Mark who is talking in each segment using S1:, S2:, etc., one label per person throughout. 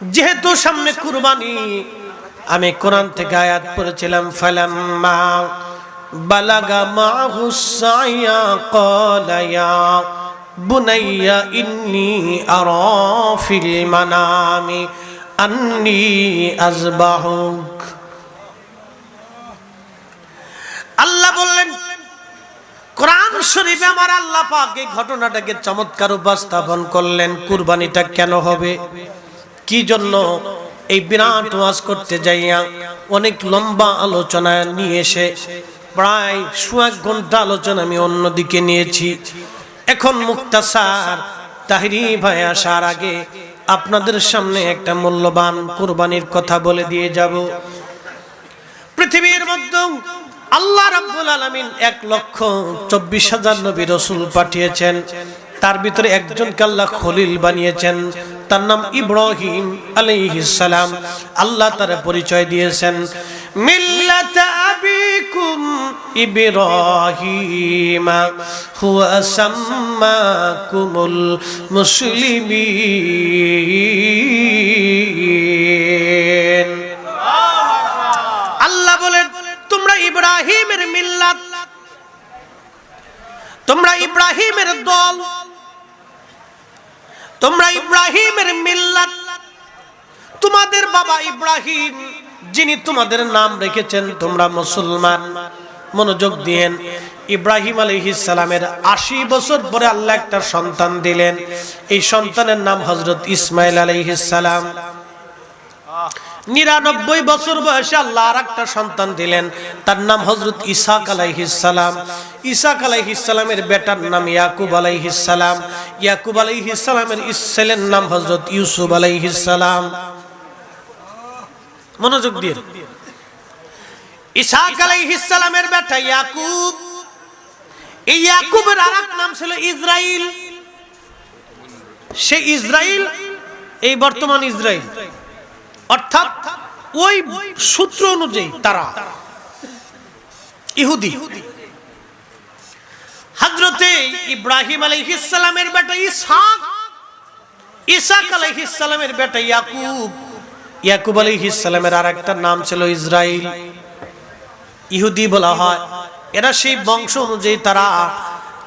S1: যেহেতু সামনে কুরবানি, আমি কোরআন থেকে আয়াত পড়েছিলাম, ফালাম্মা বালাগা মাহু সাইয়া ক্বালা বুনাইয়া ইন্নী আরা ফিল মানামি আন্নী আযবাহুক। আল্লাহ বললেন, কোরআন শরীফে আমার আল্লাহ পাক এই ঘটনাটাকে চমৎকার উপস্থাপন করলেন, কুরবানিটা কেন হবে? কি জন্য এই বিরাট ওয়াজ করতে যাইয়া অনেক লম্বা আলোচনা নিয়ে এসে, প্রায় এক ঘণ্টা আলোচনা আমি অন্যদিকে নিয়েছি। এখন মুক্তাসার তাহিরি ভাই আসার আগে আপনাদের সামনে একটা মূল্যবান কুরবানির কথা বলে দিয়ে যাব। পৃথিবীর মধ্যে আল্লাহ রাব্বুল আলামিন এক লক্ষ চব্বিশ হাজার নবী রসুল পাঠিয়েছেন। তার ভিতরে একজনকে আল্লাহ খলিল বানিয়েছেন। তার নাম ইব্রাহিম সালাম। আল্লাহ তার পরিচয় দিয়েছেন। মিল্লাত আবিকুম ইব্রাহিম, হুয়া সাম্মাকুমুল মুসলিমিন। আল্লাহ বলেন, তোমরা ইব্রাহিমের মিল্লাত, তোমরা ইব্রাহিমের দল তোমরা ইব্রাহিমের মিল্লাত। তোমাদের বাবা ইব্রাহিম, যিনি তোমাদের নাম রেখেছেন, তোমরা মুসলমান। মনোযোগ দিয়েন। ইব্রাহিম সালামের আশি বছর পরে আল্লাহ একটা সন্তান দিলেন। এই সন্তানের নাম হজরত ইসমাইল সালাম। নিরানব্বই বছর বয়সে আল্লাহ আর একটা সন্তান দিলেন। তার নাম হজরত ইসাক আলাইহিসালাম ইসাক আলাইহিসালামের বেটার নাম ইয়াকুব আলাইহিসালাম ইয়াকুব আলাইহিসালামের ছেলের নাম হজরত ইউসুফ আলাইহিসালাম মনোযোগ দিয়ে। ইসাক আলাইহিসালামের বেটা ইয়াকুব। এই ইয়াকুবের আর নাম ছিল ইসরাইল সে ইসরাইল এই বর্তমান ইসরাইল অর্থাৎ ওই সূত্র অনুযায়ী তারা ইহুদি। হজরতে ইব্রাহিম আলাইহিসালামের বেটা ইসহাক ইসাক আলাইহিসালামের বেটা ইয়াকুব। ইয়াকুব আলাইহিসালামের আর একটা নাম ছিল ইসরাইল। ইহুদি বলা হয়। এরা সেই বংশ অনুযায়ী তারা,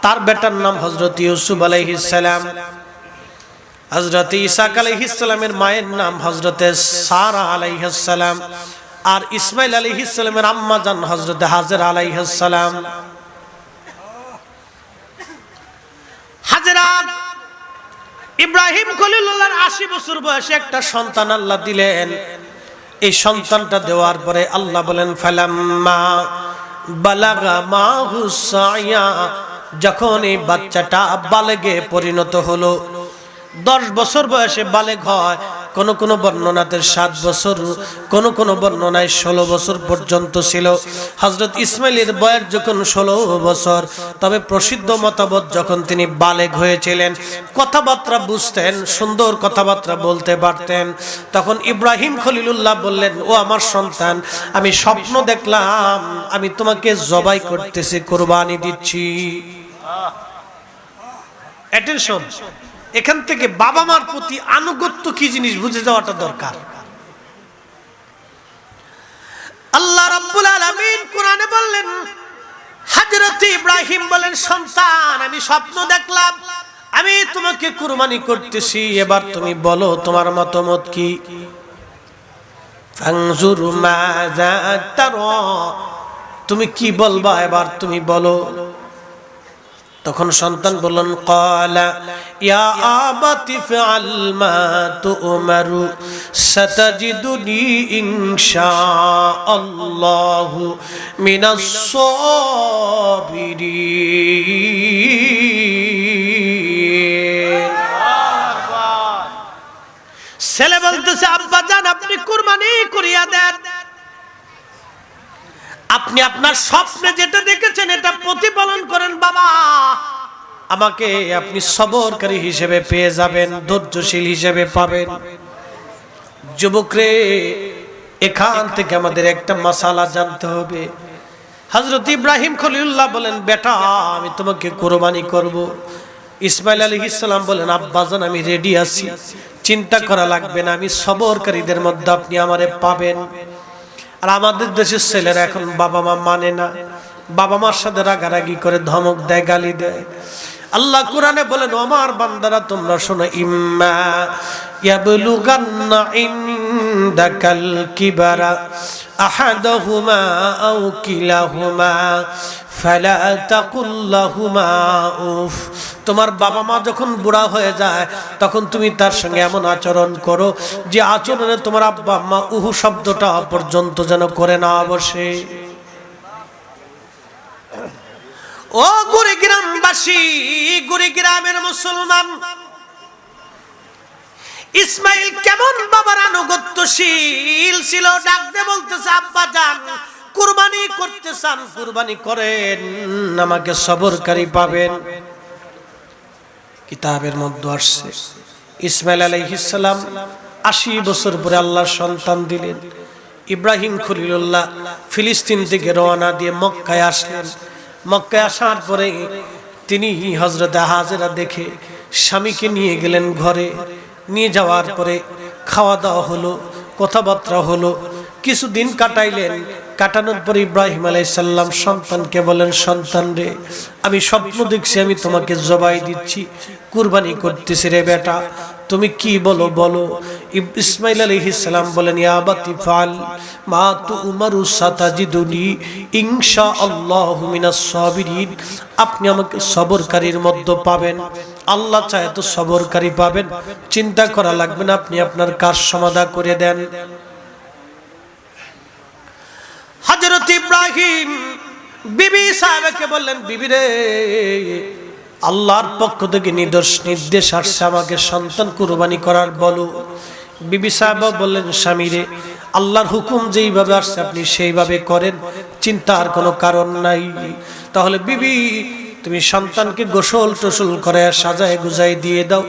S1: তার বেটার নাম হজরত ইউসুফ আলাইহিসালাম হজরত ইসাক আলাইহিসালামের মায়ের নাম হজরতে সারা আলাইহাসালাম আর ইসমাইল আলাইহিসালামের আম্মা জান হজরত হাজর আলাইহাসালাম হাজরা ইব্রাহিম খলিলুল্লাহর আশি বছর বয়সে একটা সন্তান আল্লাহ দিলেন। এই সন্তানটা দেওয়ার পরে আল্লাহ বলেন, ফালাম্মা বালাগা মা যখন এই বাচ্চাটা বালেগে পরিণত হলো দশ বছর বয়সে বালেগ হয় কোন কোন বর্ণনাতে সাত বছর কোন কোন বর্ণনায় ষোলো বছর পর্যন্ত ছিল। হজরত ইসমাইলের বয়স যখন ষোলো বছর তবে প্রসিদ্ধ মতামত যখন তিনি বালেগ হয়েছিলেন কথাবার্তা বুঝতেন সুন্দর কথাবার্তা বলতে পারতেন। তখন ইব্রাহিম খলিলুল্লাহ বললেন ও আমার সন্তান আমি স্বপ্ন দেখলাম আমি তোমাকে জবাই করতেছি কোরবানি দিচ্ছি। অ্যাটেনশন এখান থেকে বাবা মার প্রতি আনুগত্য কি জিনিস বুঝে যাওয়াটা দরকার? আল্লাহ রাব্বুল আলামিন কোরআনে বললেন হযরত ইব্রাহিম বলেন, সন্তান, আমি স্বপ্ন দেখলাম, আমি তোমাকে কুরবানি করতেছি, এবার তুমি বলো তোমার মতামত কি? তুমি কি বলবা, এবার তুমি বলো। তখন সন্তান বললেন কলা ইয়া আবাতি ফাল মা তুমারু, সাতাজিদুনি ইনশাআল্লাহু মিনাস সাবিরিন. ছেলে বলতেছে, আব্বা জান, আপনি কুরবানি করিয়া দেন। আপনি আপনার স্বপ্নে যেটা দেখেছেন, এটা প্রতিপালন করেন, বাবা। আমাকে আপনি সবরকারী হিসেবে পেয়ে যাবেন, ধৈর্যশীল হিসেবে পাবেন। যুবকরে, এখান থেকে আমাদের একটা মশালা জানতে হবে। হজরত ইব্রাহিম খলিউল্লাহ বলেন, বেটা, আমি তোমাকে কোরবানি করব। ইসমাইল আলী ইসলাম বলেন আব্বাজান আমি রেডি আছি। চিন্তা করা লাগবে না, আমি সবরকারীদের মধ্যে আপনি আমারে পাবেন। আর আমাদের দেশের ছেলেরা এখন বাবা মা মানে না। বাবা মার সাথে রাগারাগি করে ধমক দেয়, গালি দেয়। আল্লাহ কোরআনে বলেন আমার বান্দারা, তোমরা শোনো, ইম্মা ইয়াবলুগান্না ইনদাকাল কিবারা আহাদাহুমা আও কিলাহুমা ফালা তাকুল্লাহুমা উফ তোমার বাবা মা যখন বুড়া হয়ে যায়, তখন তুমি তার সঙ্গে এমন আচরণ করো যে আচরণে তোমার আব্বা আম্মা উহু শব্দটা পর্যন্ত যেন করে না বসে। ও গুড়িগ্রামবাসী গুড়িগ্রামের মুসলমান ইসমাইল কেমন বাবার আনুগত্যশীল ছিল? ডাকতে বলতেছে, আব্বা যান, কুরবানি করতে চান, কুরবানি করেন, আমাকে সবরকারী পাবেন। কিতাবের মধ্যে আসছে, ইসমাইল আলাইহিসালাম আশি বছর পরে আল্লাহর সন্তান দিলেন। ইব্রাহিম খলিলুল্লাহ ফিলিস্তিন থেকে রওনা দিয়ে মক্কায় আসলেন। মক্কায় আসার পরে তিনি হজরত হাজেরা দেখে স্বামীকে নিয়ে গেলেন ঘরে। নিয়ে যাওয়ার পরে খাওয়া দাওয়া হলো, কথাবার্তা হলো, কিছুদিন কাটাইলেন। কাটানোর পর ইব্রাহিম আলাইসাল্লাম সন্তানকে বলেন, সন্তান রে, আমি স্বপ্ন দেখছি, আমি তোমাকে জবাই দিচ্ছি, কুরবানি করতেছি রে বেটা। তুমি কি বলো বলো। ইসমাইল আলাইহিসসালাম বলেন, ইয়া আবাতি ফাল, মা তু উমারু সাতাজিদুনি ইনশা আল্লাহু মিনাস সাবিরিন। আপনি আমাকে সবরকারীর মধ্যে পাবেন। আল্লাহ চায় তো সবরকারী পাবেন। চিন্তা করা লাগবে না, আপনি আপনার কাজ সমাধা করে দেন। হজরত ইব্রাহিম বিবি সাহেবকে বললেন, বিবি রে, আল্লাহর পক্ষ থেকে নির্দেশ নির্দেশ আসছে আমাকে সন্তান কুরবানি করার, বলো। বিবি সাহেব বললেন, স্বামী রে, আল্লাহর হুকুম যেইভাবে আসছে আপনি সেইভাবে করেন, চিন্তার কোনো কারণ নাই। তাহলে বিবি তুমি সন্তানকে গোসল টসল করে সাজায় গুজায় দিয়ে দাও।